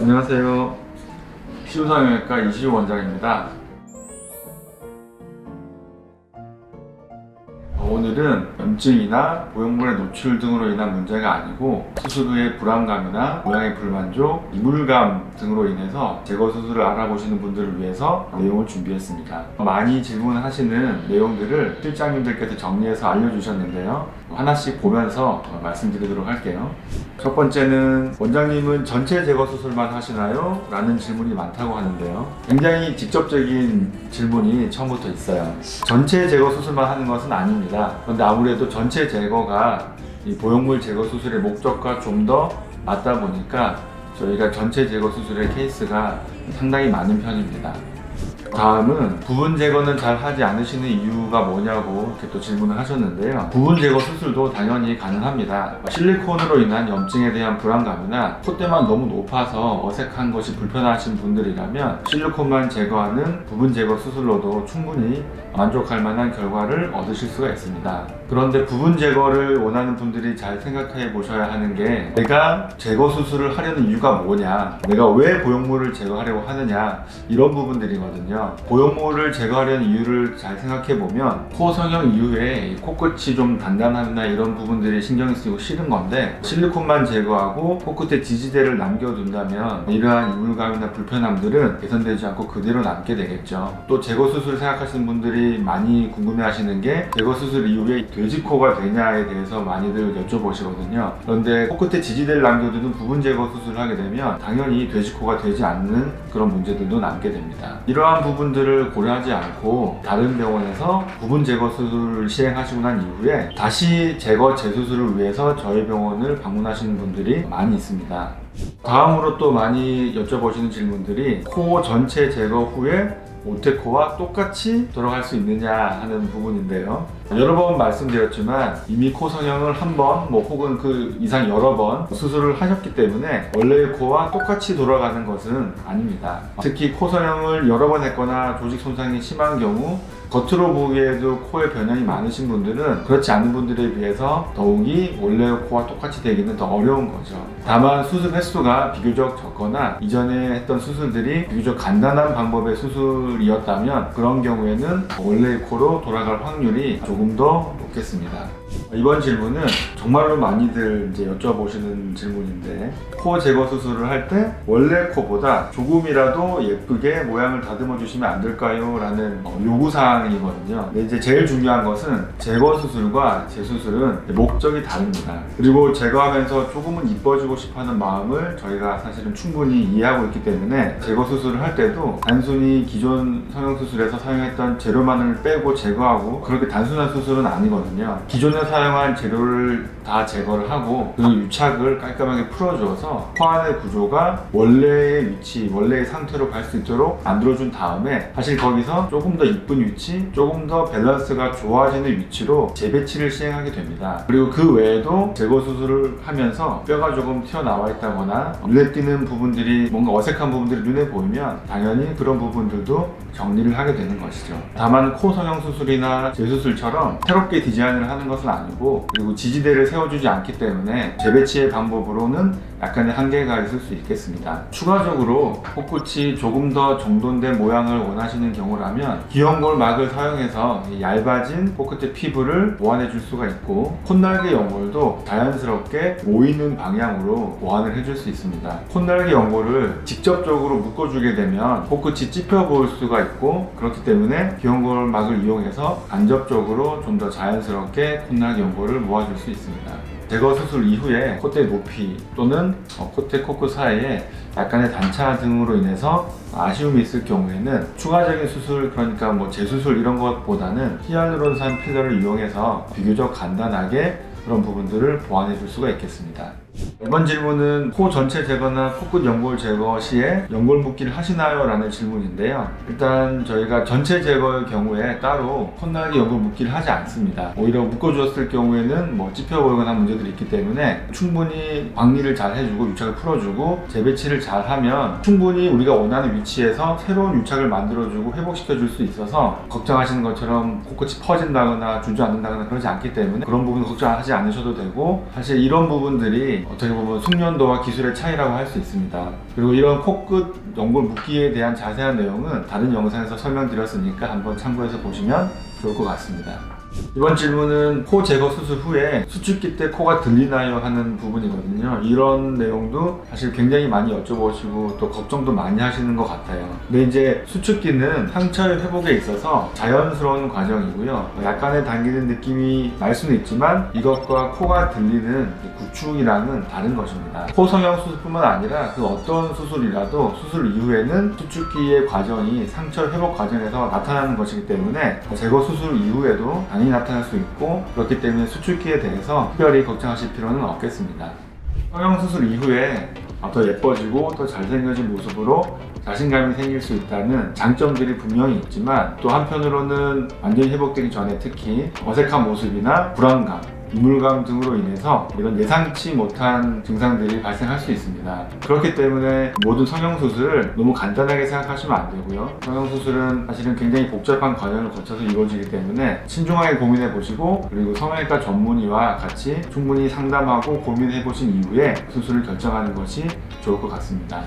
안녕하세요. 시우성형외과 이시우 원장입니다. 오늘은 염증이나 보형물의 노출 등으로 인한 문제가 아니고 수술 후의 불안감이나 모양의 불만족, 이물감 등으로 인해서 제거 수술을 알아보시는 분들을 위해서 내용을 준비했습니다. 많이 질문하시는 내용들을 실장님들께서 정리해서 알려주셨는데요. 하나씩 보면서 어, 말씀드리도록 할게요. 첫 번째는 원장님은 전체 제거 수술만 하시나요? 라는 질문이 많다고 하는데요. 굉장히 직접적인 질문이 처음부터 있어요. 전체 제거 수술만 하는 것은 아닙니다. 그런데 아무래도 전체 제거가 이 보형물 제거 수술의 목적과 좀 더 맞다 보니까 저희가 전체 제거 수술의 케이스가 상당히 많은 편입니다. 다음은 부분 제거는 잘 하지 않으시는 이유가 뭐냐고 이렇게 또 질문을 하셨는데요. 부분 제거 수술도 당연히 가능합니다. 실리콘으로 인한 염증에 대한 불안감이나 콧대만 너무 높아서 어색한 것이 불편하신 분들이라면 실리콘만 제거하는 부분 제거 수술로도 충분히 만족할 만한 결과를 얻으실 수가 있습니다. 그런데 부분 제거를 원하는 분들이 잘 생각해 보셔야 하는 게 내가 제거 수술을 하려는 이유가 뭐냐, 내가 왜 보형물을 제거하려고 하느냐 이런 부분들이거든요. 보형물을 제거하려는 이유를 잘 생각해 보면 코 성형 이후에 이 코끝이 좀 단단함이나 이런 부분들이 신경이 쓰이고 싫은 건데 실리콘만 제거하고 코끝에 지지대를 남겨둔다면 이러한 이물감이나 불편함들은 개선되지 않고 그대로 남게 되겠죠. 또 제거 수술 생각하시는 분들이 많이 궁금해하시는 게 제거 수술 이후에 돼지코가 되냐에 대해서 많이들 여쭤보시거든요. 그런데 코끝에 지지대를 남겨두는 부분 제거 수술을 하게 되면 당연히 돼지코가 되지 않는 그런 문제들도 남게 됩니다. 이러한 부분들을 고려하지 않고 다른 병원에서 부분 제거 수술을 시행하시고 난 이후에 다시 제거 재수술을 위해서 저희 병원을 방문하시는 분들이 많이 있습니다. 다음으로 또 많이 여쭤보시는 질문들이 코 전체 제거 후에 오테코와 똑같이 돌아갈 수 있느냐 하는 부분인데요. 여러 번 말씀드렸지만 이미 코 성형을 한 번, 뭐 혹은 그 이상 여러 번 수술을 하셨기 때문에 원래의 코와 똑같이 돌아가는 것은 아닙니다. 특히 코 성형을 여러 번 했거나 조직 손상이 심한 경우 겉으로 보기에도 코에 변형이 많으신 분들은 그렇지 않은 분들에 비해서 더욱이 원래 코와 똑같이 되기는 더 어려운 거죠. 다만 수술 횟수가 비교적 적거나 이전에 했던 수술들이 비교적 간단한 방법의 수술이었다면 그런 경우에는 원래의 코로 돌아갈 확률이 조금 더 높겠습니다. 이번 질문은 정말로 많이들 이제 여쭤보시는 질문인데 코 제거 수술을 할 때 원래 코보다 조금이라도 예쁘게 모양을 다듬어 주시면 안 될까요? 라는 어, 요구 사항이거든요. 이제 제일 중요한 것은 제거 수술과 재수술은 목적이 다릅니다. 그리고 제거하면서 조금은 이뻐지고 싶어하는 마음을 저희가 사실은 충분히 이해하고 있기 때문에 제거 수술을 할 때도 단순히 기존 성형 수술에서 사용했던 재료만을 빼고 제거하고 그렇게 단순한 수술은 아니거든요. 기존 에 사용한 재료를 다 제거를 하고 그 유착을 깔끔하게 풀어주어서 코 안의 구조가 원래의 위치, 원래의 상태로 갈 수 있도록 만들어준 다음에 사실 거기서 조금 더 이쁜 위치, 조금 더 밸런스가 좋아지는 위치로 재배치를 시행하게 됩니다. 그리고 그 외에도 제거 수술을 하면서 뼈가 조금 튀어나와 있다거나 눈에 띄는 부분들이 뭔가 어색한 부분들이 눈에 보이면 당연히 그런 부분들도 정리를 하게 되는 것이죠. 다만 코 성형 수술이나 재수술처럼 새롭게 디자인을 하는 것은 아니고 그리고 지지대를 세워주지 않기 때문에 재배치의 방법으로는 약간의 한계가 있을 수 있겠습니다. 추가적으로 코끝이 조금 더 정돈된 모양을 원하시는 경우라면 기형골 막을 사용해서 이 얇아진 코끝의 피부를 보완해 줄 수가 있고 콧날개 연골도 자연스럽게 모이는 방향으로 보완을 해줄 수 있습니다. 콧날개 연골을 직접적으로 묶어주게 되면 코끝이 찝혀 보일 수가 있고 그렇기 때문에 기형골 막을 이용해서 간접적으로 좀 더 자연스럽게 콧날개 연골을 모아줄 수 있습니다. 제거 수술 이후에 콧대 높이 또는 어, 콧대 코끝 사이에 약간의 단차 등으로 인해서 아쉬움이 있을 경우에는 추가적인 수술 그러니까 뭐 재수술 이런 것보다는 히알루론산 필러를 이용해서 비교적 간단하게 그런 부분들을 보완해 줄 수가 있겠습니다. 이번 질문은 코 전체 제거나 코끝 연골 제거 시에 연골 묶기를 하시나요? 라는 질문인데요. 일단 저희가 전체 제거의 경우에 따로 콧날개 연골 묶기를 하지 않습니다. 오히려 묶어주었을 경우에는 뭐 찝혀 보이거나 문제들이 있기 때문에 충분히 광리를 잘 해주고 유착을 풀어주고 재배치를 잘 하면 충분히 우리가 원하는 위치에서 새로운 유착을 만들어주고 회복시켜 줄 수 있어서 걱정하시는 것처럼 코끝이 퍼진다거나 주저앉는다거나 그러지 않기 때문에 그런 부분 걱정하지 않으셔도 되고 사실 이런 부분들이 어떻게 보면 숙련도와 기술의 차이라고 할 수 있습니다. 그리고 이런 코끝 연골 묶기에 대한 자세한 내용은 다른 영상에서 설명드렸으니까 한번 참고해서 보시면 좋을 것 같습니다. 이번 질문은 코 제거 수술 후에 수축기 때 코가 들리나요 하는 부분이거든요. 이런 내용도 사실 굉장히 많이 여쭤보시고 또 걱정도 많이 하시는 것 같아요. 근데 이제 수축기는 상처의 회복에 있어서 자연스러운 과정이고요. 약간의 당기는 느낌이 날 수는 있지만 이것과 코가 들리는 구축이랑은 다른 것입니다. 코 성형 수술뿐만 아니라 그 어떤 수술이라도 수술 이후에는 수축기의 과정이 상처 회복 과정에서 나타나는 것이기 때문에 제거 수술 이후에도 당연히 나타날 수 있고 그렇기 때문에 수축기에 대해서 특별히 걱정하실 필요는 없겠습니다. 성형 수술 이후에 더 예뻐지고 더 잘생겨진 모습으로 자신감이 생길 수 있다는 장점들이 분명히 있지만 또 한편으로는 완전히 회복되기 전에 특히 어색한 모습이나 불안감 이물감 등으로 인해서 이런 예상치 못한 증상들이 발생할 수 있습니다. 그렇기 때문에 모든 성형수술을 너무 간단하게 생각하시면 안 되고요. 성형수술은 사실은 굉장히 복잡한 과정을 거쳐서 이루어지기 때문에 신중하게 고민해 보시고 그리고 성형외과 전문의와 같이 충분히 상담하고 고민해 보신 이후에 수술을 결정하는 것이 좋을 것 같습니다.